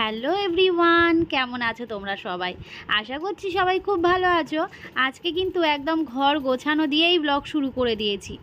Hello everyone, কেমন আছো তোমরা সবাই? আশা করছি সবাই খুব ভালো আছো। আজকে কিন্তু একদম ঘর গোছানো দিয়েই ব্লগ শুরু করে দিয়েছি।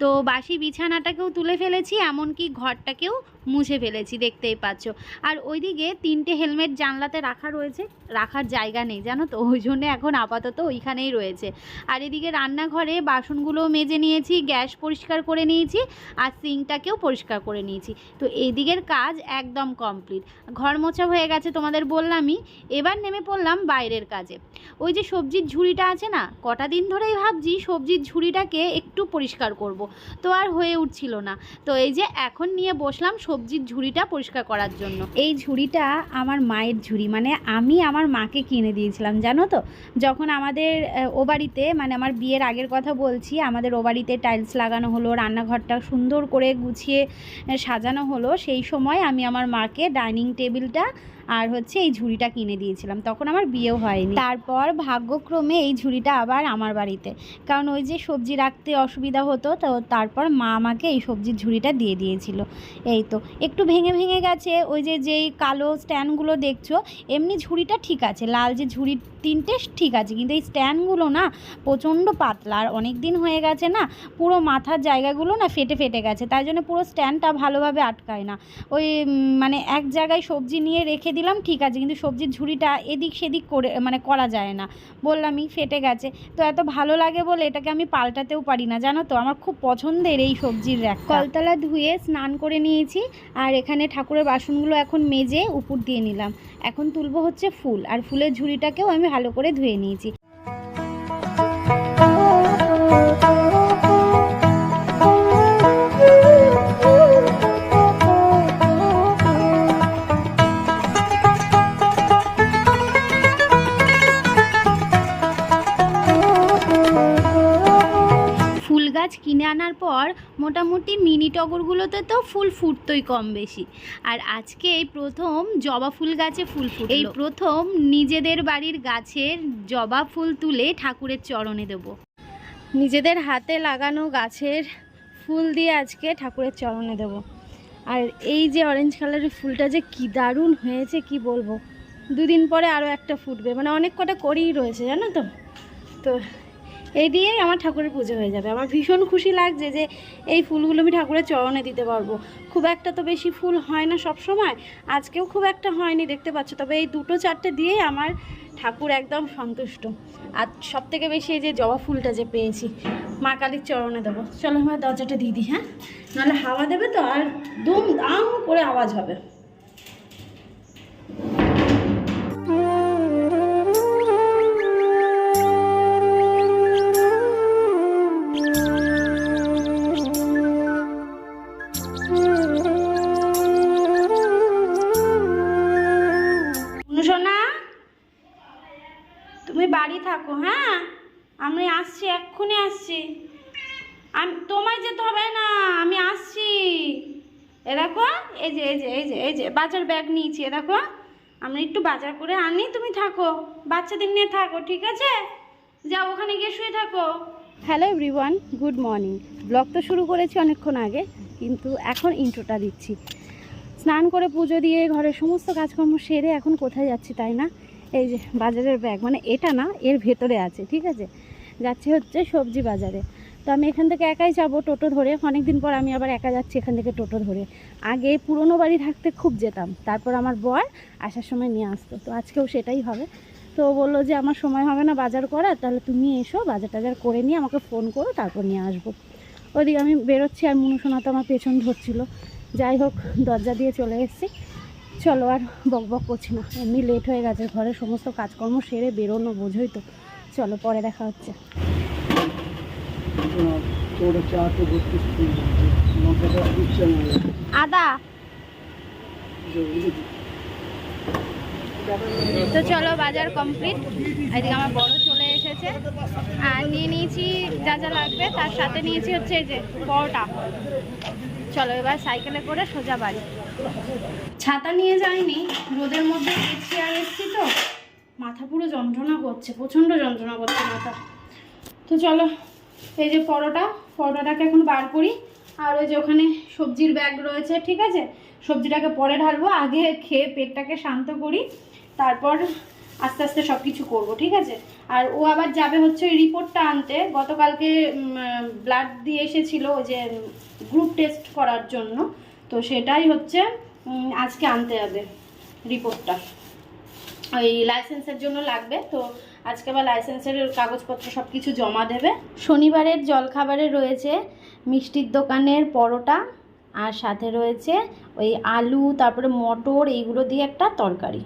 তো বাসি বিছানাটাকেও তুলে ফেলেছি, এমনকি ঘরটাকেও মুছে ফেলেছি, দেখতেই পাচ্ছ। আর ওইদিকে তিনটে হেলমেট জানলাতে রাখা রয়েছে, রাখার জায়গা নেই, জানো তো? ওই জন্য এখন আপাতত ওইখানেই রয়েছে। আর এদিকে রান্নাঘরে বাসনগুলোও মেজে নিয়েছি, গ্যাস পরিষ্কার করে নিয়েছি, আর সিঙ্কটাকেও পরিষ্কার করে নিয়েছি। তো এদিকের কাজ একদম কমপ্লিট ঘর মোছা হয়ে গেছে তোমাদের বললামই, এবার নেমে পড়লাম বাইরের কাজে। ওই যে সবজির ঝুড়িটা আছে না, কটা দিন ধরেই ভাবছি সবজির ঝুড়িটাকে একটু পরিষ্কার করব। তো আর হয়ে উঠছিল না। তো এই যে এখন নিয়ে বসলাম সবজির ঝুড়িটা পরিষ্কার করার জন্য। এই ঝুড়িটা আমার মায়ের ঝুড়ি মানে আমি আমার মাকে কিনে দিয়েছিলাম, জানো তো? যখন আমাদের ও বাড়িতে মানে আমার বিয়ের আগের কথা বলছি, আমাদের ও বাড়িতে টাইলস লাগানো হলো, রান্নাঘরটা সুন্দর করে গুছিয়ে সাজানো হলো, সেই সময় আমি আমার মাকে ডাইনিং টেবিলটা আর হচ্ছে এই ঝুড়িটা কিনে দিয়েছিলাম। তখন আমার বিয়েও হয়নি। তারপর ভাগ্যক্রমে এই ঝুড়িটা আবার আমার বাড়িতে। কারণ ওই যে সবজি রাখতে অসুবিধা হতো, তো তারপর মা আমাকে এই সবজির ঝুড়িটা দিয়ে দিয়েছিল। এই তো, একটু ভেঙে ভেঙে গেছে, ওই যে যেই কালো স্ট্যান্ডগুলো দেখছ, এমনি ঝুড়িটা ঠিক আছে, লাল যে ঝুড়ি তিনটে ঠিক আছে, কিন্তু এই স্ট্যান্ডগুলো না প্রচণ্ড পাতলা, আর অনেক দিন হয়ে গেছে না, পুরো মাথার জায়গাগুলো না ফেটে ফেটে গেছে, তাই জন্য পুরো স্ট্যান্ডটা ভালোভাবে আটকায় না। ওই মানে এক জায়গায় সবজি নিয়ে রেখে দিলাম, ঠিক আছে, কিন্তু সবজির ঝুড়িটা এদিক সেদিক করে মানে করা যায় না। বললামই, ফেটে গেছে। তো এত ভালো লাগে বলে এটাকে আমি পাল্টাতেও পারি না, জানো তো? আমার খুব পছন্দের এই সবজির র্যাক কলতলা ধুয়ে স্নান করে নিয়েছি, আর এখানে ঠাকুরের বাসনগুলো এখন মেজে উপর দিয়ে নিলাম। এখন তুলবো হচ্ছে ফুল, আর ফুলের ঝুড়িটাকেও আমি ভালো করে ধুয়ে নিয়েছি। গাছ কিনে আনার পর মোটামুটি মিনি টগরগুলোতে তো ফুল ফুটতোই কম বেশি আর আজকে এই প্রথম জবা ফুল গাছে ফুল ফুট এই প্রথম নিজেদের বাড়ির গাছের জবা ফুল তুলে ঠাকুরের চরণে দেব। নিজেদের হাতে লাগানো গাছের ফুল দিয়ে আজকে ঠাকুরের চরণে দেব। আর এই যে অরেঞ্জ কালারের ফুলটা যে কি দারুণ হয়েছে, কি বলব? দুদিন পরে আরও একটা ফুটবে। মানে অনেক কটা করেই রয়েছে, জানো তো? তো এই দিয়েই আমার ঠাকুরের পুজো হয়ে যাবে। আমার ভীষণ খুশি লাগছে যে এই ফুলগুলো আমি ঠাকুরের চরণে দিতে পারব। খুব একটা তো বেশি ফুল হয় না সব সময় আজকেও খুব একটা হয়নি, দেখতে পাচ্ছ। তবে এই দুটো চারটে দিয়েই আমার ঠাকুর একদম সন্তুষ্ট। আর সব থেকে বেশি এই যে জবা ফুলটা যে পেয়েছি, মা কালীর চরণে দেবো। চলো আমার দরজাটা দিয়ে দিই হ্যাঁ? নাহলে হাওয়া দেবে তো, আর দুম দাম করে আওয়াজ হবে। থাকো হ্যাঁ? আমি আসছি, এক্ষুনি আসছি। আমি, তোমায় যেতে হবে, না, আমি আসছি। এ দেখো, এই যে এই যে এই যে এই যে, বাজার ব্যাগ নিয়েছি, এ দেখো। আমি একটু বাজার করে আনি, তুমি থাকো, বাচ্চাদের নিয়ে থাকো, ঠিক আছে? যাও, ওখানে গিয়ে শুয়ে থাকো। Hello everyone good morning blog তো শুরু করেছি অনেকক্ষণ আগে, কিন্তু এখন ইন্ট্রোটা দিচ্ছি। স্নান করে পুজো দিয়ে ঘরের সমস্ত কাজকর্ম সেরে এখন কোথায় যাচ্ছি, তাই না? এই যে বাজারের ব্যাগ মানে এটা না, এর ভেতরে আছে, ঠিক আছে? যাচ্ছে হচ্ছে সবজি বাজারে। তো আমি এখান থেকে একাই যাব টোটো ধরে। অনেক দিন পর আমি আবার একা যাচ্ছি এখান থেকে টোটো ধরে। আগে পুরনো বাড়ি থাকতে খুব যেতাম। তারপর আমার বর আসার সময় নিয়ে আসতো। তো আজকেও সেটাই হবে। তো বলল যে, আমার সময় হবে না বাজার করার, তাহলে তুমি এসো, বাজার টাজার করে নিয়ে আমাকে ফোন করো, তারপর নিয়ে আসব। ওইদিকে আমি বেরোচ্ছি আর মনুসোনা তো আমার পেছন ধরছিল। যাই হোক, দরজা দিয়ে চলে এসেছি। চলো আর বক বক করছি না। এমনি লেট হয়ে গেছে ঘরে সমস্ত কাজকর্ম সেরে বেরোনো বোঝোই তো। চলো পরে দেখা হচ্ছে। আদা। তো চলো বাজার কমপ্লিট এদিকে আমার বড় চলে এসেছে। আর নিয়ে নিয়েছি যা যা লাগবে তার সাথে নিয়েছি হচ্ছে এই যে পরটা। চলো এবার সাইকেলে করে সোজা বাড়ি। ছাতা নিয়ে যাইনি, রোদের মধ্যে গেছি আর এসছি তো। মাথা পুরো যন্ত্রণা করছে, প্রচণ্ড যন্ত্রণা করছে মাথা। তো চলো, এই যে পরোটা, পরোটাটাকে এখন বার করি। আর ওই যে ওখানে সবজির ব্যাগ রয়েছে, ঠিক আছে? সবজিটাকে পরে ঢালবো, আগে খেয়ে পেটটাকে শান্ত করি, তারপর আস্তে আস্তে সব কিছু করব, ঠিক আছে? আর ও আবার যাবে হচ্ছে ওই রিপোর্টটা আনতে। গতকালকে ব্লাড দিয়ে এসেছিল ওই যে গ্রুপ টেস্ট করার জন্য। তো সেটাই হচ্ছে আজকে আনতে যাবে রিপোর্টটা ওই লাইসেন্সের জন্য লাগবে তো আজকে আবার লাইসেন্সের কাগজপত্র সব কিছু জমা দেবে। শনিবারের জলখাবারে রয়েছে মিষ্টির দোকানের পরোটা আর সাথে রয়েছে ওই আলু তারপরে মটর এইগুলো দিয়ে একটা তরকারি।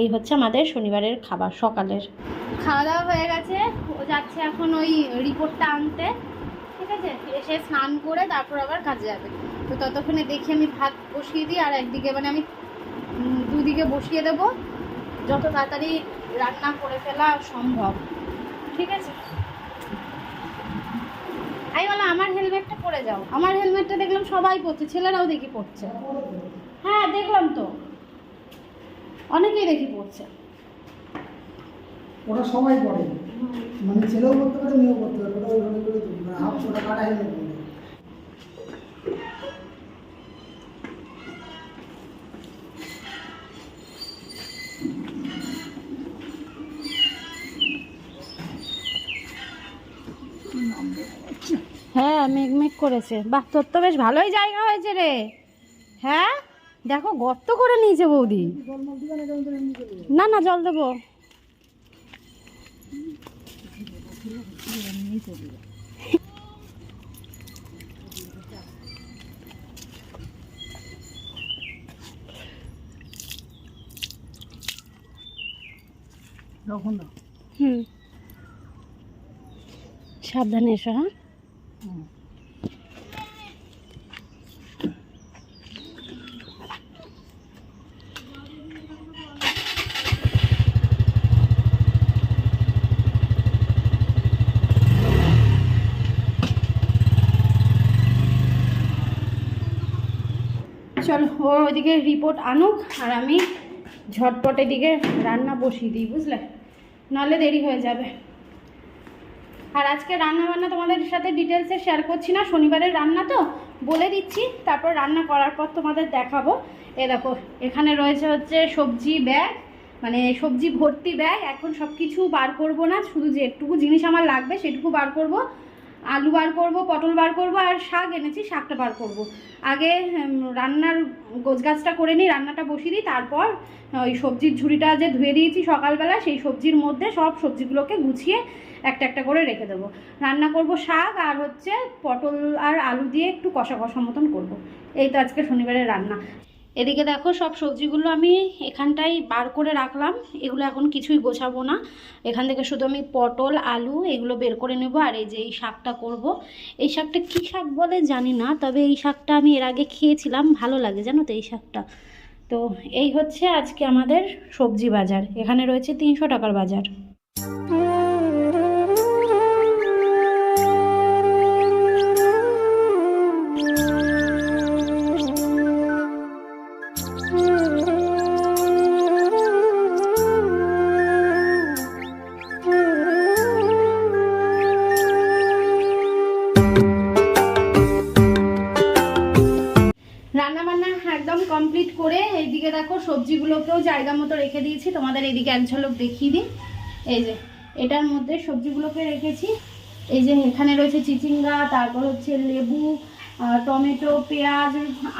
এই হচ্ছে আমাদের শনিবারের খাবার সকালের। খাওয়া দাওয়া হয়ে গেছে ও যাচ্ছে এখন ওই রিপোর্টটা আনতে। ঠিক আছে? এসে স্নান করে তারপর আবার কাজে যাবে। তো ততক্ষণে দেখি আমি ভাত বসিয়ে দিই আর একদিকে মানে আমি দুদিকে বসিয়ে দেবো। যত তাড়াতাড়ি রান্না করে ফেলা সম্ভব। ঠিক আছে? আমি বললাম আমার হেলমেটটা পরে যাও। আমার হেলমেটটা দেখলাম সবাই পরছে, ছেলেরাও দেখি পরছে। হ্যাঁ দেখলাম তো। অনেকেই দেখি পড়ছে ওরা সবাই পড়ে মানে ছেলেও করতে পারে, মেয়েও করতে পারে ওটা ওইভাবে করে মানে হাফ ওটা কাটা হেলমেট বলে হ্যাঁ মেঘমেঘ করেছে। বাহ তোর তো বেশ ভালোই জায়গা হয়েছে রে। হ্যাঁ? দেখো গর্ত করে নিয়েছে বৌদি। না না জল দেবো। হুম। সাবধানে এসো হ্যাঁ? হুম। চলো ও ওইদিকে রিপোর্ট আনুক আর আমি ঝটপট এদিকে রান্না বসিয়ে দিই, বুঝলে? নাহলে দেরি হয়ে যাবে। আর আজকে রান্না বান্না তোমাদের সাথে ডিটেলসে শেয়ার করছি না, শনিবারের রান্না তো বলে দিচ্ছি, তারপর রান্না করার পর তোমাদের দেখাবো। এ দেখো, এখানে রয়েছে হচ্ছে সবজি ব্যাগ মানে সবজি ভর্তি ব্যাগ এখন সব কিছু বার করব না, শুধু যেটুকু জিনিস আমার লাগবে সেটুকু বার করব। আলু বার করব, পটল বার করব, আর শাক এনেছি, শাকটা বার করব। আগে রান্নার গোছগাছটা করে নিই, রান্নাটা বসিয়ে দিই, তারপর ওই সবজির ঝুড়িটা যে ধুয়ে দিয়েছি সকালবেলা, সেই সবজির মধ্যে সব সবজিগুলোকে গুছিয়ে একটা একটা করে রেখে দেবো। রান্না করব শাক আর হচ্ছে পটল আর আলু দিয়ে একটু কষা কষা মতন করব। এই তো আজকে শনিবারের রান্না। এদিকে দেখো সব সবজিগুলো আমি এখানটাই বার করে রাখলাম। এগুলো এখন কিছুই গোছাবো না। এখান থেকে শুধু আমি পটল, আলু এগুলো বের করে নেব আর এই যে এই শাকটা করব। এই শাকটা কী শাক বলে জানি না, তবে এই শাকটা আমি এর আগে খেয়েছিলাম। ভালো লাগে জানো তো এই শাকটা। তো এই হচ্ছে আজকে আমাদের সবজি বাজার। এখানে রয়েছে তিনশো টাকার বাজার। করে এইদিকে দেখো সবজিগুলোকেও জায়গা মতো রেখে দিয়েছি। তোমাদের এইদিকে এক ঝলক দেখিয়ে দিই। এই যে এটার মধ্যে সবজিগুলোকে রেখেছি। এই যে এখানে রয়েছে চিচিঙ্গা তারপর হচ্ছে লেবু টমেটো পেঁয়াজ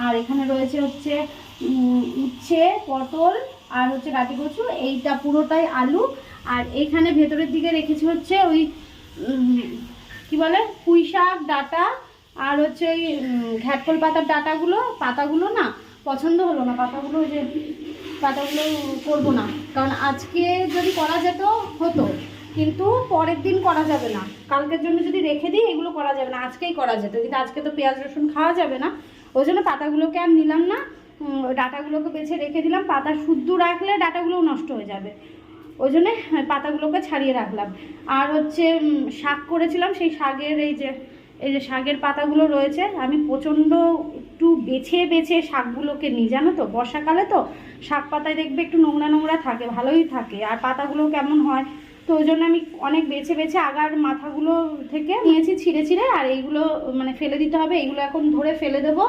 আর এখানে রয়েছে হচ্ছে উচ্ছে পটল আর হচ্ছে গাটি কচু এইটা পুরোটাই আলু। আর এইখানে ভেতরের দিকে রেখেছি হচ্ছে ওই কি বলে পুঁই শাক ডাটা আর হচ্ছে ওই উম, ঘ্যাটকল পাতার ডাটাগুলো পাতাগুলো না পছন্দ হলো না, পাতাগুলো যে, পাতাগুলো করব না। কারণ আজকে যদি করা যেত, হতো। কিন্তু পরের দিন করা যাবে না। কালকের জন্য যদি রেখে দিই, এগুলো করা যাবে না। আজকেই করা যেত। কিন্তু আজকে তো পেঁয়াজ, রসুন খাওয়া যাবে না। ওই জন্য পাতাগুলোকে আর নিলাম না। ডাটাগুলোকে বেছে রেখে দিলাম। পাতা শুদ্ধ রাখলে ডাটাগুলোও নষ্ট হয়ে যাবে। ওই জন্যে পাতাগুলোকে ছাড়িয়ে রাখলাম। আর হচ্ছে শাক করেছিলাম। সেই শাকের এই যে এই যে শাকের পাতাগুলো রয়েছে, আমি প্রচণ্ড একটু বেছে বেছে শাকগুলোকে নিই, জানো তো? বর্ষাকালে তো শাক পাতায় দেখবে একটু নোংরা নোংরা থাকে, ভালোই থাকে। আর পাতাগুলো কেমন হয়? তো ওই জন্য আমি অনেক বেছে বেছে আগার মাথাগুলো থেকে নিয়েছি ছিঁড়ে ছিঁড়ে, আর এইগুলো মানে ফেলে দিতে হবে। এইগুলো এখন ধরে ফেলে দেবো।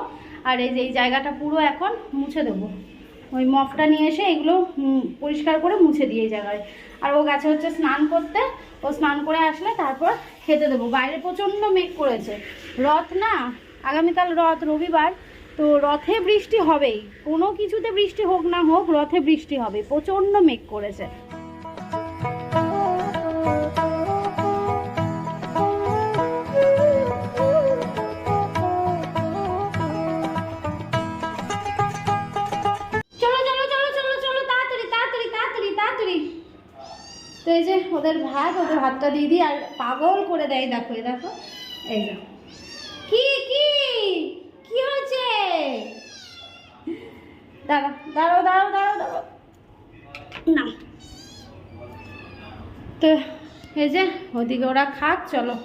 আর এই যে, এই জায়গাটা পুরো এখন মুছে দেবো। ওই মপটা নিয়ে এসে এগুলো পরিষ্কার করে মুছে দিয়ে জায়গায়। আর ও গেছে হচ্ছে স্নান করতে, ও স্নান করে আসলে তারপর খেতে দেবো। বাইরে প্রচণ্ড মেঘ করেছে। রথ না, আগামীকাল রথ, রবিবার। তো রথে বৃষ্টি হবেই। কোনো কিছুতে বৃষ্টি হোক না হোক, রথে বৃষ্টি হবে। প্রচণ্ড মেঘ করেছে। তো এই যে ওদের ভাত, ওদের ভাতটা দিয়ে দিই। আর পাগল করে দেয়, দেখো, এই দেখো। এই দেখো কি কি হয়েছে দাঁড়াও দাঁড়াও দাঁড়াও দাঁড়াও দাঁড়াও। না। তো এই যে ওদিকে ওরা খাক চলো।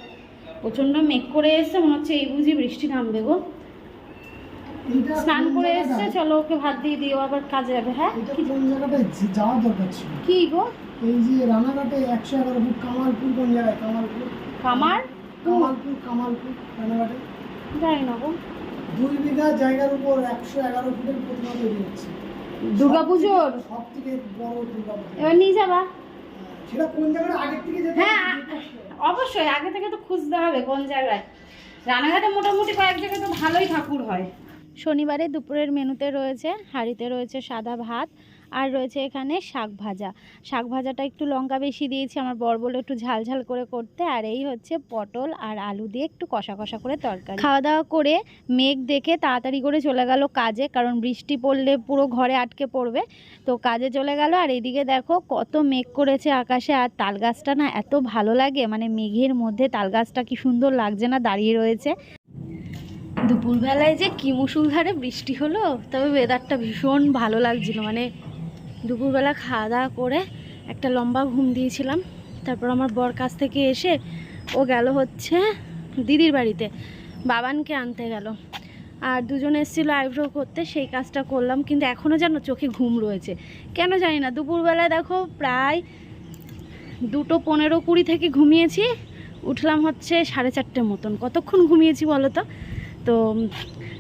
প্রচণ্ড মেঘ করে এসছে মনে হচ্ছে এই বুঝি বৃষ্টি নামবে গো। স্নান করে? এসছে চলো ওকে ভাত দিয়ে দিও আবার কাজে যাবে হ্যাঁ? কোন জায়গাটায় যে- যাওয়ার দরকার ছিল? কি গো? এই যে রানাঘাটে একশো এগারো ফুট কামালপুর কোন জায়গায়? কামালপুর। কামার কামালপুর কামালপুর রানাঘাটে। জানি না গো। দুই বিঘা জায়গার উপর একশো এগারো ফুটের প্রতিমা তৈরি হচ্ছে। দুর্গাপুজোর? সব থেকে বড় দুর্গা পুজো। এবার নিয়ে যাবা? সেটা কোন জায়গাটা? আগে থেকে যেতে হ্যাঁ অবশ্যই আগে থেকে তো খুঁজতে হবে কোন জায়গায়। রানাঘাটে মোটামুটি কয়েক জায়গায় তো ভালোই ঠাকুর হয়। শনিবারে দুপুরের মেনুতে রয়েছে হাঁড়িতে রয়েছে সাদা ভাত আর রয়েছে এখানে শাক ভাজা। শাক ভাজাটা একটু লঙ্কা বেশি দিয়েছি, আমার বর বলে একটু ঝাল ঝাল করে করতে। আর এই হচ্ছে পটল আর আলু দিয়ে একটু কষা কষা করে তরকারি। খাওয়া দাওয়া করে মেঘ দেখে তাড়াতাড়ি করে চলে গেল কাজে, কারণ বৃষ্টি পড়লে পুরো ঘরে আটকে পড়বে। তো কাজে চলে গেল, আর এইদিকে দেখো কত মেঘ করেছে আকাশে। আর তাল গাছটা না এত ভালো লাগে মানে মেঘের মধ্যে তাল গাছটা কি সুন্দর লাগছে না দাঁড়িয়ে রয়েছে। দুপুরবেলায় যে কি মুসুলধারে বৃষ্টি হলো, তবে ওয়েদারটা ভীষণ ভালো লাগছিল মানে দুপুরবেলা খাওয়া দাওয়া করে একটা লম্বা ঘুম দিয়েছিলাম। তারপর আমার বর কাছ থেকে এসে ও গেল হচ্ছে দিদির বাড়িতে। বাবানকে আনতে গেল। আর দুজন এসেছিল আইব্রো করতে, সেই কাজটা করলাম, কিন্তু এখনও যেন চোখে ঘুম রয়েছে। কেন জানি না, দুপুরবেলায় দেখো প্রায় দুটো পনেরো কুড়ি থেকে ঘুমিয়েছি। উঠলাম হচ্ছে সাড়ে চারটের মতন। কতক্ষণ ঘুমিয়েছি বলো তো? তো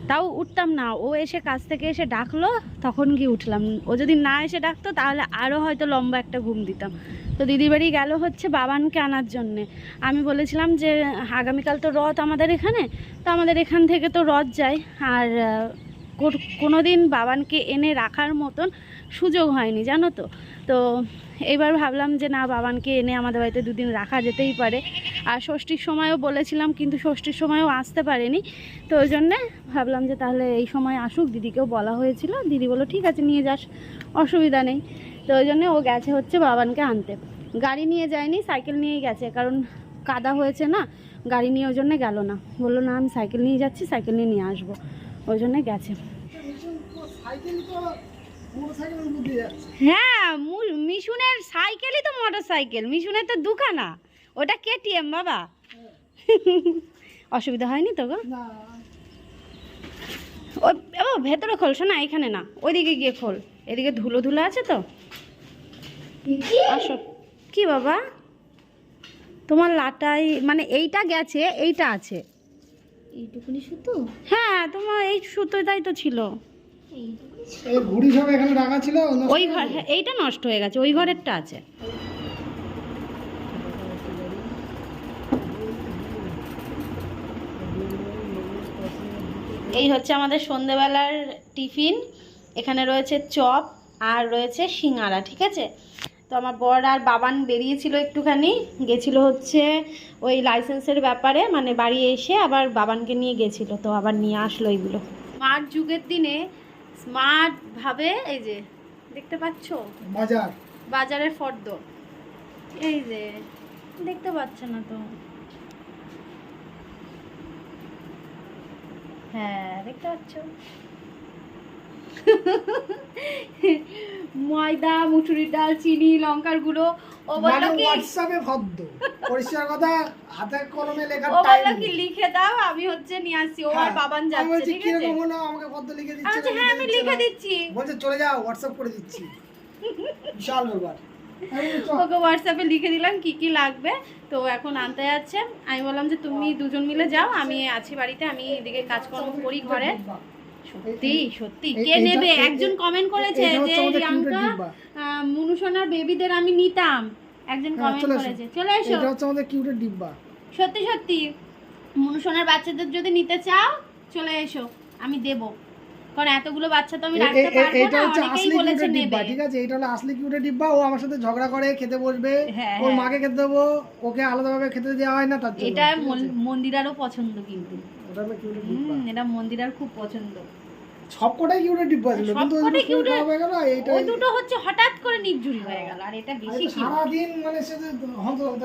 তাও উঠতাম না। ও এসে কাজ থেকে এসে ডাকলো, তখন গিয়ে উঠলাম। ও যদি না এসে ডাকতো, তাহলে আরও হয়তো লম্বা একটা ঘুম দিতাম। তো দিদির বাড়ি গেল হচ্ছে বাবানকে আনার জন্যে। আমি বলেছিলাম যে, আগামীকাল তো রথ আমাদের এখানে, তো আমাদের এখান থেকে তো রথ যায়। আর, কোনো দিন বাবানকে এনে রাখার মতন সুযোগ হয়নি, জানো তো? তো এবার ভাবলাম যে না, বাবানকে এনে আমাদের বাড়িতে দুদিন রাখা যেতেই পারে। আর ষষ্ঠীর সময়ও বলেছিলাম, কিন্তু ষষ্ঠীর সময়ও আসতে পারেনি। তো ওই জন্যে ভাবলাম যে তাহলে এই সময় আসুক, দিদিকেও বলা হয়েছিল। দিদি বলল, ঠিক আছে, নিয়ে যাস, অসুবিধা নেই। তো ওই জন্যে ও গেছে হচ্ছে বাবানকে আনতে। গাড়ি নিয়ে যায়নি, সাইকেল নিয়েই গেছে, কারণ কাদা হয়েছে না, গাড়ি নিয়ে ওই জন্যে গেল না। বলল, না, আমি সাইকেল নিয়ে যাচ্ছি, সাইকেল নিয়ে নিয়ে আসব। ওই জন্যে গেছে। হ্যাঁ মিশুনের সাইকেলই তো মোটর সাইকেল মিশুনের তো দুখানা। ওটা কেটিএম বাবা। অসুবিধা হয়নি তো গো? না ও ভেতরে খোল শোনা এখানে না। ওইদিকে গিয়ে খোল। এদিকে ধুলো ধুলো আছে তো। আসো। কি বাবা? তোমার লাটাই মানে এইটা গেছে এইটা আছে। এইটুকুনি শুধু হ্যাঁ তোমার এই সুতোটাই তো ছিল। এইটুকুনি এই ঘুড়ি সব এখানে রাখা ছিল ওই ঘর হ্যাঁ, এইটা নষ্ট হয়ে গেছে ওই ঘরেরটা আছে। এই হচ্ছে আমাদের সন্ধেবেলার টিফিন এখানে রয়েছে চপ আর রয়েছে সিঙ্গারা ঠিক আছে? তো আমার বর আর বাবান বেরিয়েছিল একটুখানি গেছিল হচ্ছে ওই লাইসেন্সের ব্যাপারে মানে বাড়ি এসে আবার বাবানকে নিয়ে গেছিল তো আবার নিয়ে আসলো এগুলো। স্মার্ট যুগের দিনে স্মার্টভাবে এই যে দেখতে পাচ্ছ? বাজার। বাজারের ফর্দ। এই যে দেখতে পাচ্ছ না তো? হ্যাঁ দেখতে পাচ্ছ? ময়দা মুসুরির ডাল চিনি লঙ্কার গুঁড়ো ও বলল কি হোয়াটসঅ্যাপে ভদ্র। পরিষ্কার কথা হাতে কলমে ও টাইম কি লিখে দাও আমি হচ্ছে নিয়ে আসছি। ও আর বাবান যাচ্ছে ঠিক আছে? হলো? আমাকে লিখে দিচ্ছে আচ্ছা হ্যাঁ আমি লিখে দিচ্ছি বলছে চলে যাও হোয়াটসঅ্যাপ করে দিচ্ছি। বিশাল ব্যাপার। ওকে হোয়াটসঅ্যাপে লিখে দিলাম কি কি লাগবে? তো এখন আনতে যাচ্ছে। আমি বললাম যে তুমি দুজন মিলে যাও আমি আছি বাড়িতে আমি এদিকে কাজকর্ম করি ঘরে। সত্যি সত্যি কে নেবে? একজন কমেন্ট করেছে যে মুনুসোনার বেবিদের আমি নিতাম। একজন হ্যাঁ, কমেন্ট করেছে। চলে এসো এটা হচ্ছে আমাদের কিউটের ডিব্বা। সত্যি সত্যি। মুনুসোনার বাচ্চাদের যদি নিতে চাও চলে এসো। আমি দেব। কারণ এতগুলো বাচ্চা তো আমি রাখতে পারব এটা হচ্ছে আসলি কিউটের ডিব্বা ঠিক আছে? এটা হলো আসলি কিউটের ডিব্বা। ও আমার সাথে ঝগড়া করে খেতে বসবে। হ্যাঁ, ওর হ্যাঁ। মাকে খেতে দেবো। ওকে আলাদাভাবে খেতে দেওয়া হয় না তার জন্য এটা? মন- মন্দিরারও পছন্দ কিন্তু। ওটা কিউটের ডিব্বা। এটা মন্দিরার খুব পছন্দ। সবকটাই কিউটের ডিব্বা ছিল কিন্তু সবকটাই হয়ে গেল এইটা ওই দুটো হচ্ছে হঠাৎ করে নির্জুরি হয়ে গেল আর এটা বেশি সারা দিন মানে সে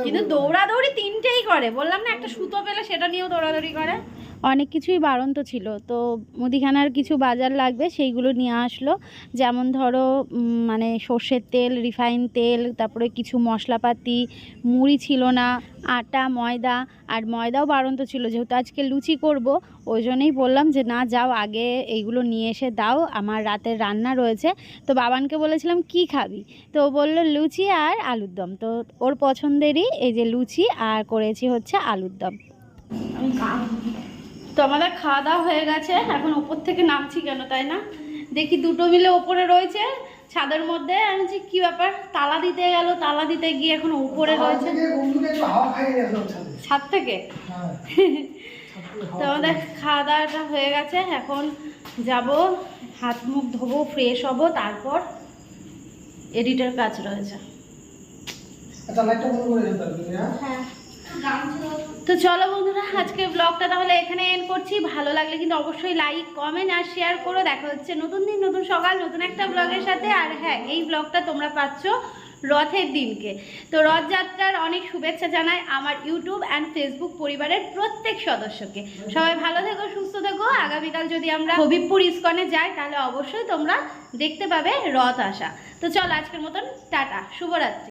কিন্তু দৌড়াদৌড়ি তিনটেই করে বললাম না একটা সুতো পেলে সেটা নিয়েও দৌড়াদৌড়ি করে। অনেক কিছুই বাড়ন্ত ছিল। তো মুদিখানার কিছু বাজার লাগবে, সেইগুলো নিয়ে আসলো। যেমন ধরো মানে সর্ষের তেল, রিফাইন তেল, তারপরে কিছু মশলাপাতি, মুড়ি ছিল না, আটা, ময়দা, আর ময়দাও বাড়ন্ত ছিল। যেহেতু আজকে লুচি করব, ওই জন্যই বললাম যে, না, যাও আগে এইগুলো নিয়ে এসে দাও, আমার রাতের রান্না রয়েছে। তো বাবানকে বলেছিলাম, কি খাবি? তো বলল, লুচি আর আলুর দম। তো ওর পছন্দেরই এই যে লুচি, আর করেছি হচ্ছে আলুর দম। তো আমাদের খাওয়া দাওয়া হয়ে গেছে। এখন ওপর থেকে নামছি কেন তাই না? দেখি দুটো মিলে ওপরে রয়েছে ছাদের মধ্যে। আমি বলছি কি ব্যাপার? তালা দিতে গেল তালা দিতে গিয়ে এখন উপরে রয়েছে। ছাদে। থেকে? হ্যাঁ। তো আমাদের খাওয়া দাওয়াটা হয়ে গেছে। এখন যাব হাত মুখ ধোবো ফ্রেশ হব তারপর এডিটের কাজ রয়েছে। আচ্ছা হবে হ্যাঁ। তো চলো বন্ধুরা, আজকে ব্লগটা তাহলে এখানে এন্ড করছি। ভালো লাগলে কিন্তু অবশ্যই লাইক কমেন্ট আর শেয়ার করো। দেখা হচ্ছে নতুন দিন, নতুন সকাল, নতুন একটা ব্লগের সাথে। আর হ্যাঁ এই ব্লগটা তোমরা পাচ্ছ রথের দিনকে। তো রথযাত্রার অনেক শুভেচ্ছা জানাই আমার ইউটিউব অ্যান্ড ফেসবুক পরিবারের প্রত্যেক সদস্যকে। সবাই ভালো থেকো, সুস্থ থেকো। আগামীকাল যদি আমরা হবিবপুর ইস্কনে যাই, তাহলে অবশ্যই তোমরা দেখতে পাবে রথ আসা। তো চলো আজকের মতন, টাটা, শুভরাত্রি।